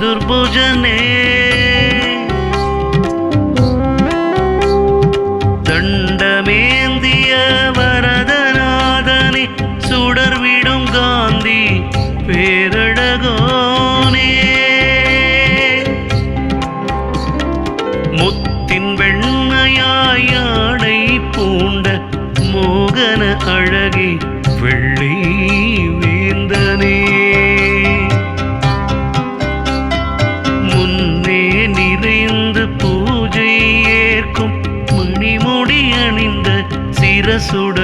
দুর্বোজনে சிரசுடையோனே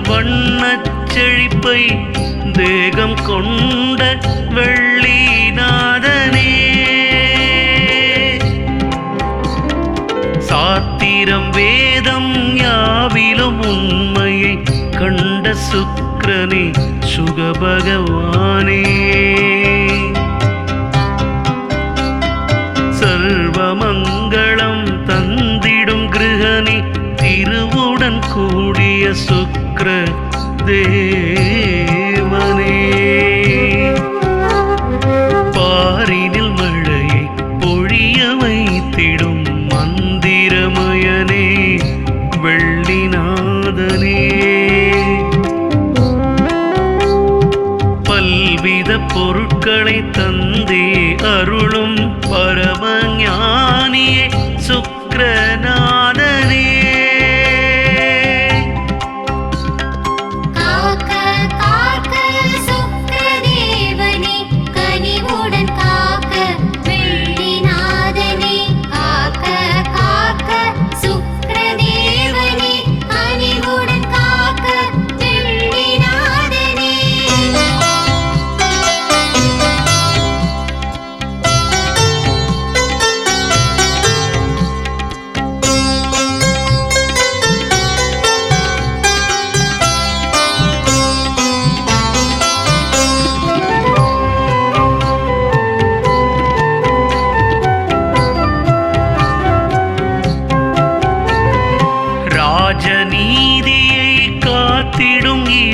வண்ணச் செழிப்பை தேகம் கொண்ட வெள்ளிநாதனே. சாத்திரம் வேதம் யாவிலும் உண்மையை கண்ட சுக்கிரனே சுகபகவானே. அருள்களை தந்தே அருளும் பரமஞானியே சுக்கரனா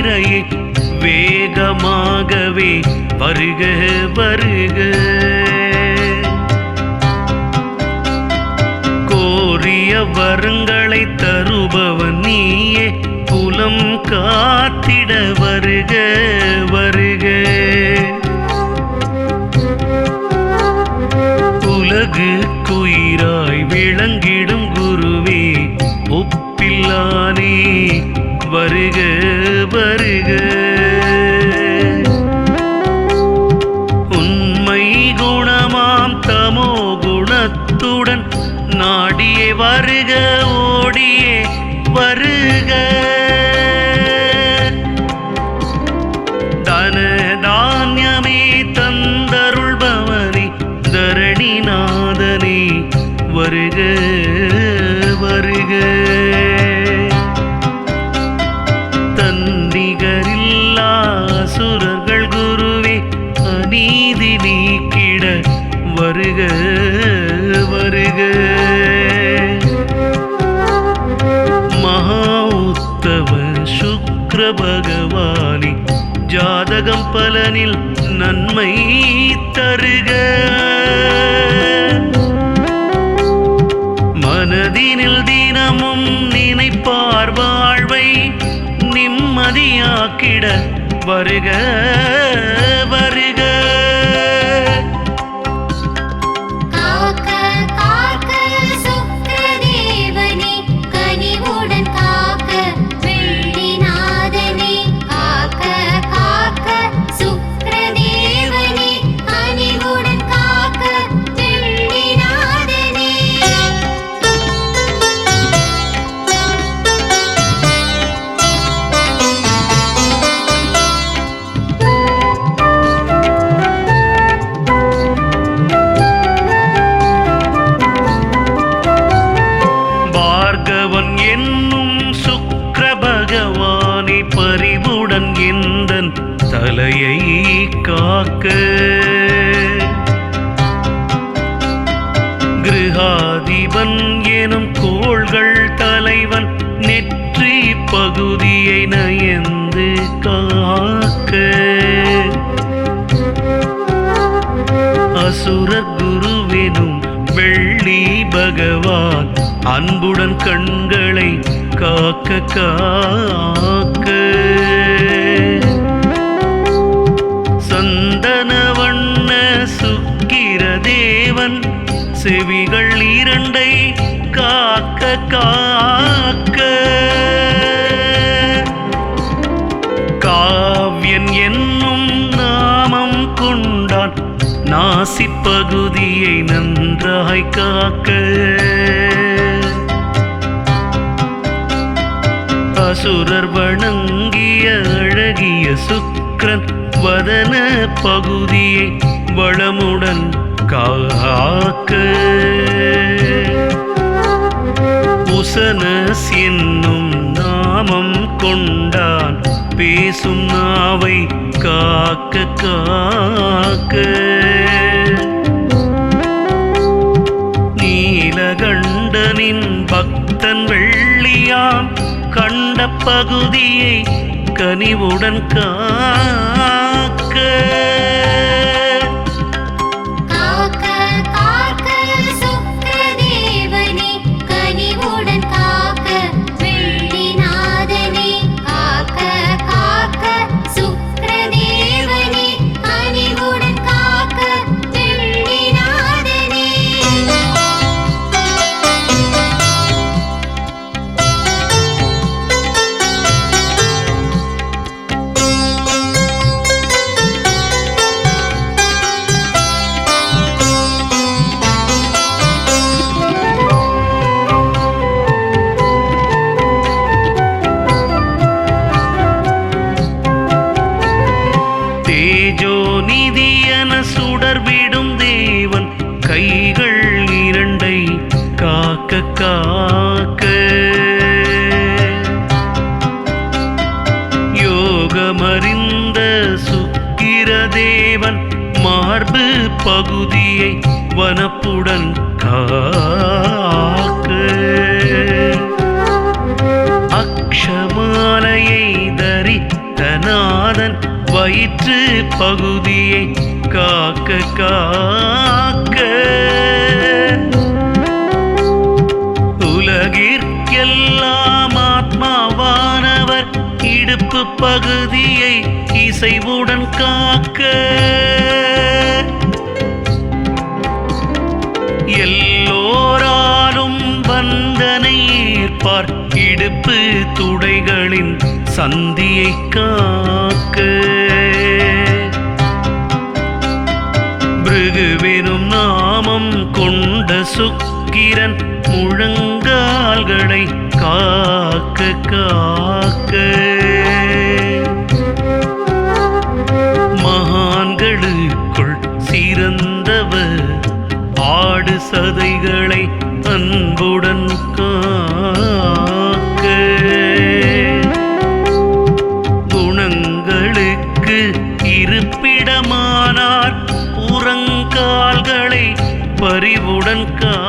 இறையை வேகமாகவே வருக வருக. கோரிய வரங்களை தருபவன் நீயே குலம் காத்திட வருக வருக. உலகு குயிராய் விளங்கிடும் குருவே ஒப்பில்லானே வருக. அழகு. உண்மை குணமாம் தமோ குணத்துடன் நாடியே வருக ஓடியே வருக. தன தானியமே தந்தருள்பவனே தரணி நாதனே பகவானி ஜாதகம் பலனில் நன்மை தருக. மனதினில் தினமும் நினைப்பார் வாழ்வை நிம்மதியாக்கிட வருக. காக்க காக்க. சந்தன வண்ண சுக்கிர தேவன் செவிகள் இரண்டை காக்க காக்க. காவ்யன் என்னும் நாமம் கொண்டான் நாசிப்பகுதியை நன்றாய் காக்க. அசுரர் வணங்கிய அழகிய சுக்ரன் வதன பகுதியை வளமுடன் காக்க. உசனஸ் என்னும் நாமம் கொண்டான் பேசும் நாவை காக்க காக்க. பகுதியை கனிவுடன் காக்க. பகுதியை வனப்புடன் காக்கு. அக்ஷமாலையை தரித்தநாதன் வயிற்று பகுதியை காக்க காக்க. உலகிற்கெல்லாம் ஆத்மாவானவர் இடுப்பு பகுதியை இசைவுடன் காக்க. வந்தனை ஏற்பார். இடுப்பு துடைகளின் சந்தியை காக்க. பிருகுவெனும் நாமம் கொண்ட சுக்கிரன் முழங்கால்களை காக்க காக்க. மகான்களுக்குள் சிறந்தவர். ஆடு சதைகளை அன்புடன் காக்க. குணங்களுக்கு இருப்பிடமானார். புறங்கால்களை கனிவுடன் கா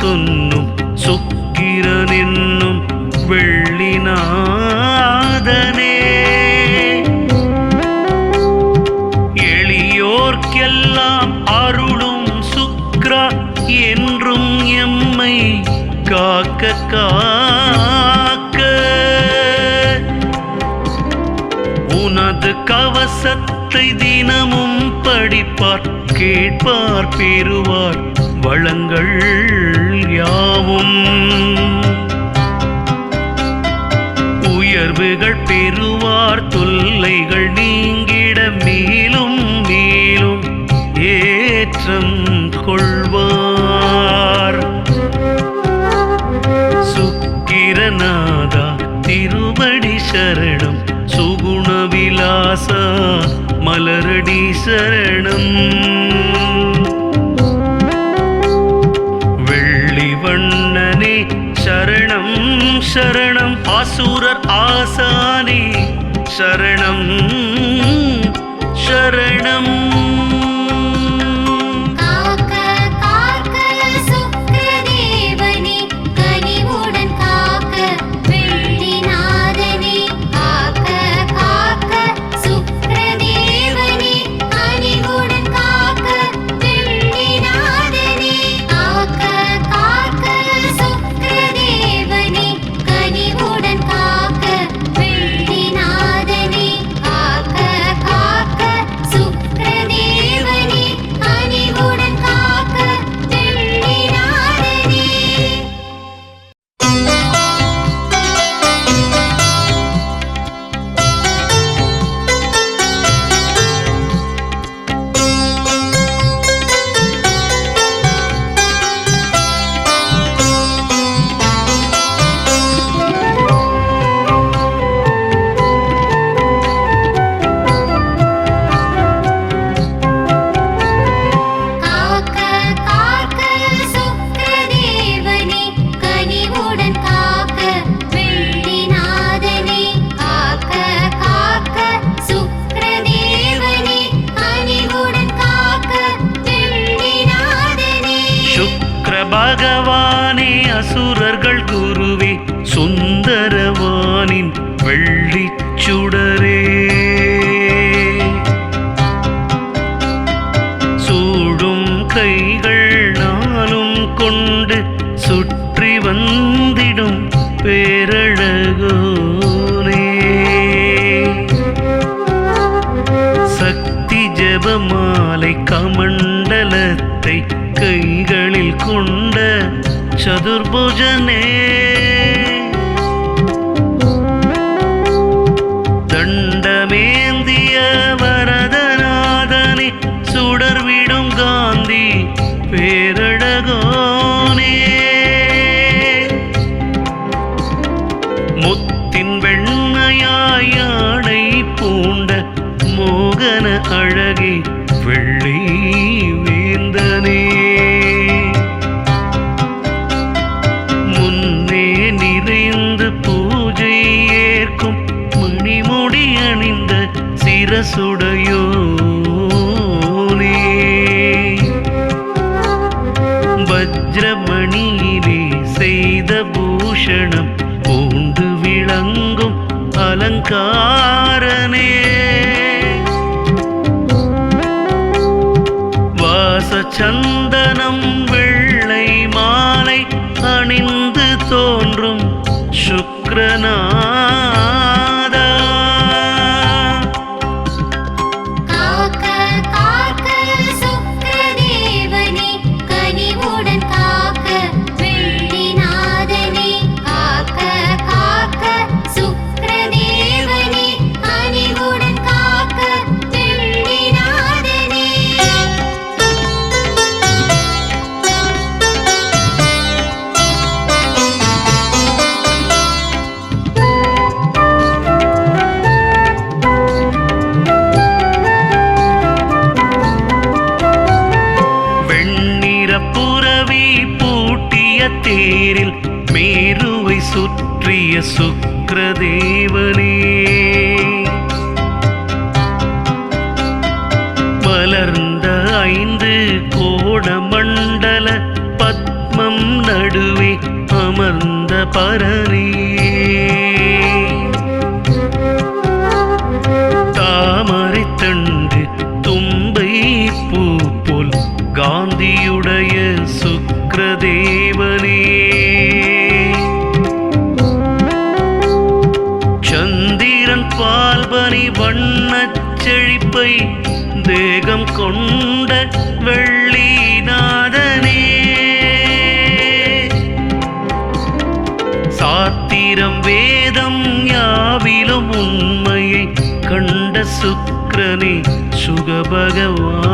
கவசம் சொன்னும் சுக்கிரன் என்னும் வெள்ளிநாதனே. எளியோர்க்கெல்லாம் அருளும் சுக்ரா என்றும் எம்மை காக்க காக்க. உனது கவசத்தை தினமும் படிப்பார் கேட்பார் பெறுவார். வளங்கள் யாவும்? உயர்வுகள் பெறுவார் தொல்லைகள் நீங்கிட மேலும் மேலும் ஏற்றம் கொள்வார். சுக்கிரநாதா திருவடி சரணம் சுகுண விலாசா மலரடி சரணம். சரணம் சரணம் ஆசூரர் ஆசானே. சரணம் சரணம். चतुर्भुज ने சிரசுடையோனே. வஜ்ரமணியிலே செய்த பூஷணம் பூண்டு விளங்கும் அலங்காரனே. வாசச்சந்தனம் வெள்ளை மாலை அணிந்து தோன்றும் சுக்கரனா സുഖഭഗവാൻ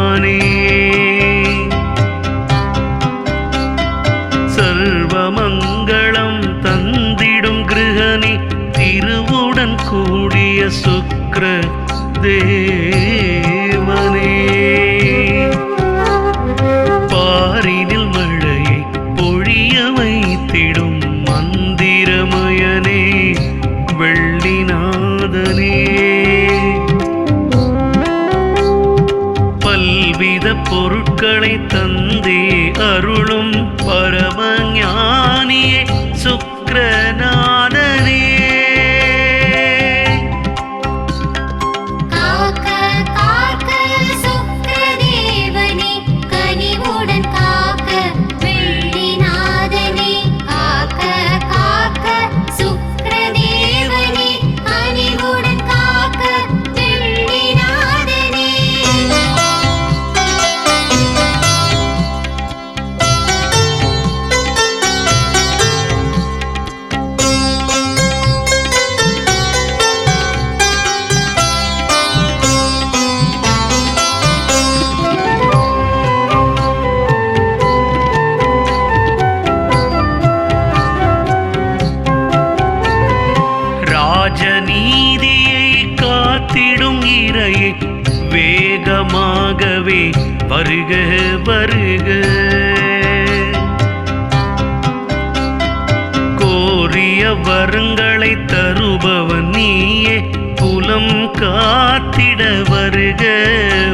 புதிய வரங்களை தருபவன் நீயே. புலம் காத்திட வருக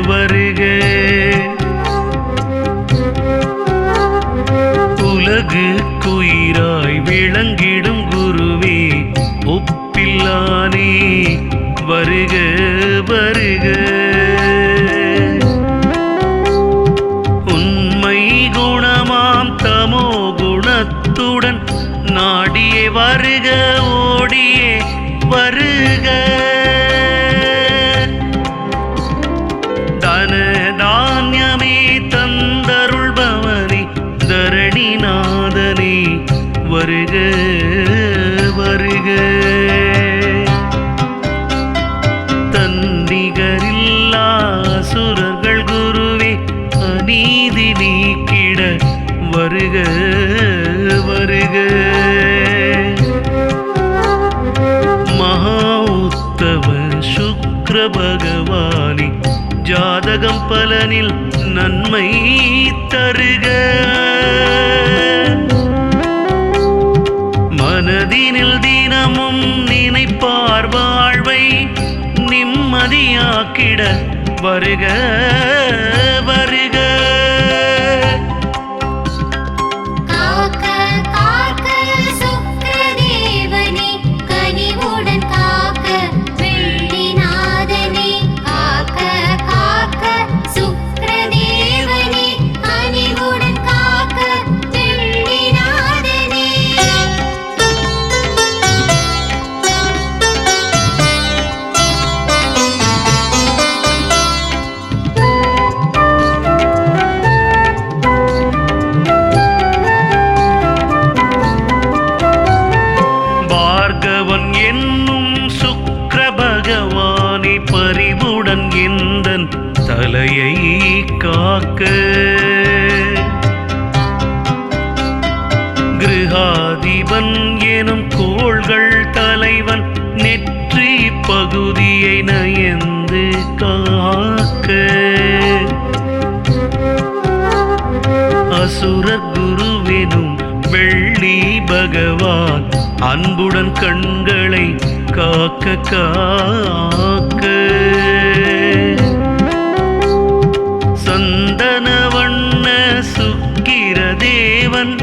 வருக. உலகு குயிராய் விளங்கிடும் குருவே ஒப்பில்லானே. வருக வருக. அப்படியே பலனில் நன்மை தருக. மனதினில் தினமும் நினைப்பார் வாழ்வை நிம்மதியாக்கிட வருக. காக்க. சந்தன வண்ண சுக்கிர தேவன்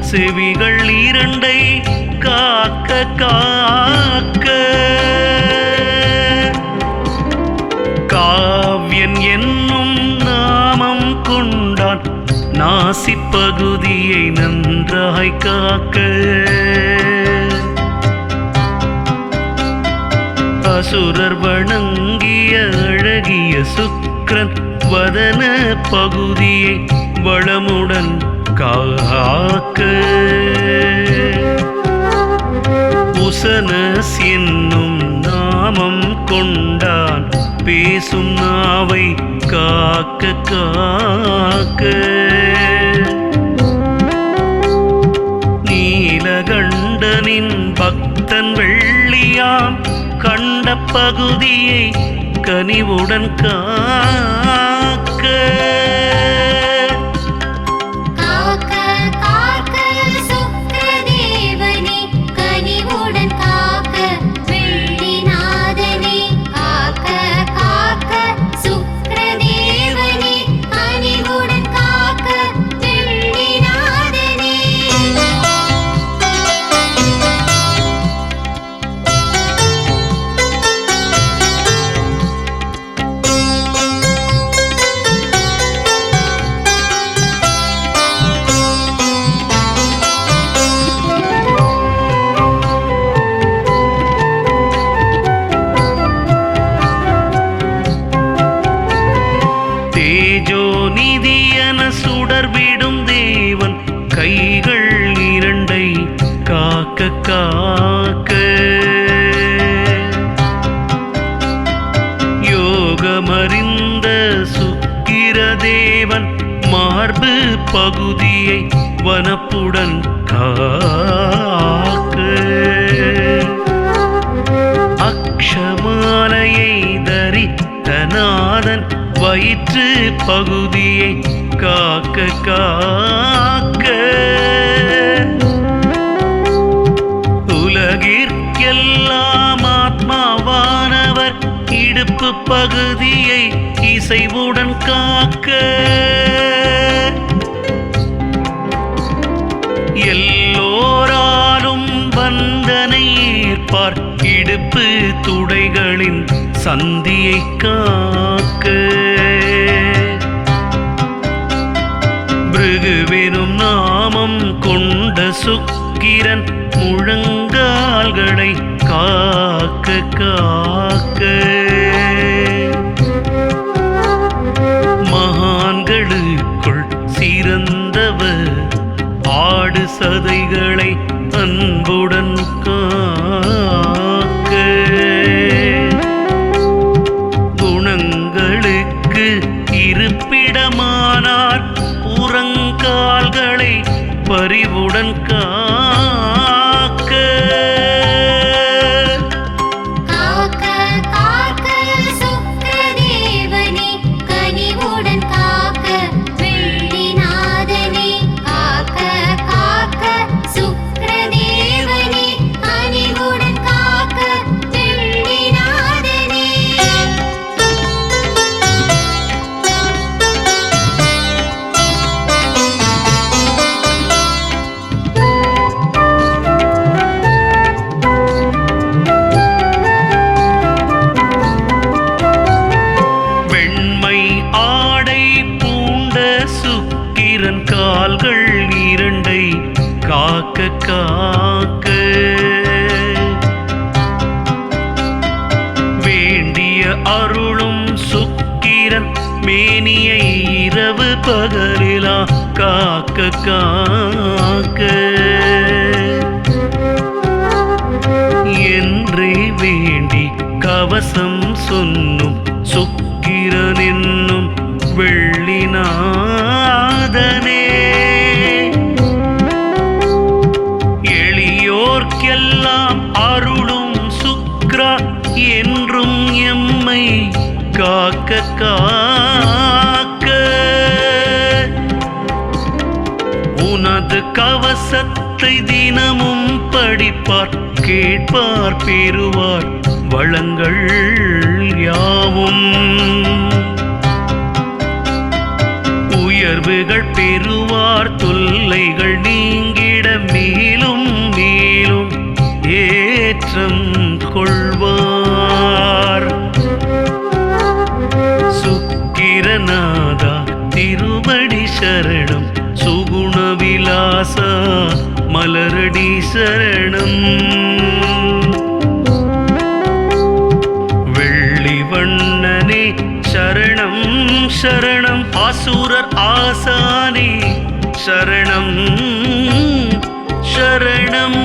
செவிகள் இரண்டை காக்க காக்க. காவ்யன் என்னும் நாமம் கொண்டான் நாசிப்பகுதியை நன்றாய் காக்க. அசுரர் வணங்கிய அழகிய சுக்கரன் வதன பகுதியை வளமுடன் காக்க. உசனஸ் என்னும் நாமம் கொண்டான் பேசும் நாவை காக்க காக்க. பகுதியை கனிவுடன் காக்க. பகுதியை வனப்புடன் காக்கு. அக்ஷமாலையை தரித்தநாதன் வயிற்று பகுதியை காக்க காக்க. உலகிற்கெல்லாம் ஆத்மாவானவர் இடுப்பு பகுதியை இசைவுடன் காக்க. துடைகளின் சந்தியை காக்க. பிருகுவெனும் நாமம் கொண்ட சுக்கிரன் முழங்கால்களை காக்க காக்க. மகான்களுக்குள் சிறந்தவர் ஆடு சதைகளை அன்புடன் எளியோர்க்கெல்லாம் அருளும் சுக்ரா என்றும் எம்மை காக்க காக்க. உனது கவசத்தை தினமும் படிப்பார் கேட்பார் பெறுவார் வளங்கள் யாவும். உயர்வுகள் பெறுவார் தொல்லைகள் நீங்கி ஏற்றம் கொள்வார். சுக்கிரநாதா திருவடி சரணம் சுகுண விலாசா மலரடி சரணம். வெள்ளி வண்ணனே சரணம் சரணம் அசுரர் ஆசானே சரணம் சரணம்.